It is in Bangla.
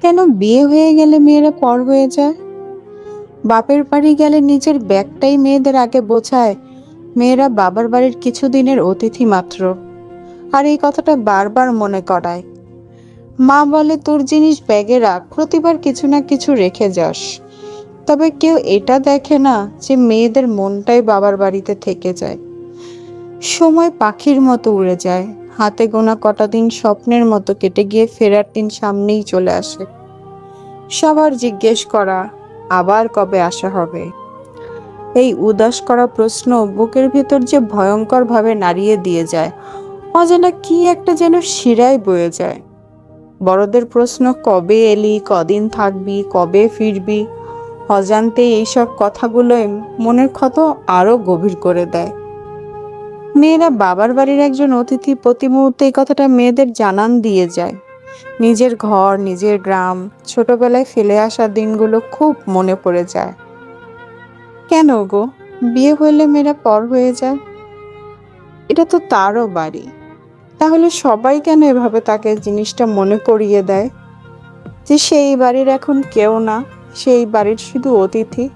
কেন বিয়ে হয়ে গেলে মেয়েরা পর হয়ে যায়? বাপের বাড়ি গেলে নিজের ব্যাগটাই মেয়েদের আগে বোঝায়, মেয়েরা বাবার বাড়ির কিছুদিনের অতিথি মাত্র। আর এই কথাটা বারবার মনে করায়। মা বলে, তোর জিনিস ব্যাগে রাখ, প্রতিবার কিছু না কিছু রেখে যাস। তবে কেউ এটা দেখে না যে মেয়েদের মনটাই বাবার বাড়িতে থেকে যায়। সময় পাখির মতো উড়ে যায়। হাতে গোনা কটা দিন স্বপ্নের মতো কেটে গিয়ে ফেরার দিন সামনেই চলে আসে। সবার জিজ্ঞেস করা, আবার কবে আসা হবে? এই উদাস করা প্রশ্ন বুকের ভিতর যে ভয়ঙ্কর ভাবে নাড়িয়ে দিয়ে যায়, অজানা কি একটা যেন শিরায় বয়ে যায়। বড়দের প্রশ্ন, কবে এলি, কদিন থাকবি, কবে ফিরবি? অজান্তে এইসব কথাগুলোই মনের ক্ষত আরও গভীর করে দেয়। মেয়েরা বাবার বাড়ির একজন অতিথি প্রতি মুহূর্তে এই কথাটা মেয়েদের জানান দিয়ে যায়। নিজের ঘর, নিজের গ্রাম, ছোটবেলায় ফেলে আসা দিনগুলো খুব মনে পড়ে যায়। কেন গো? বিয়ে হইলে মেয়েরা পর হয়ে যায়। এটা তো তারও বাড়ি। তাহলে সবাই কেন এভাবে তাকে জিনিসটা মনে করিয়ে দেয়? যে সেই বাড়ির এখন কেউ না, সেই বাড়ির শুধু অতিথি।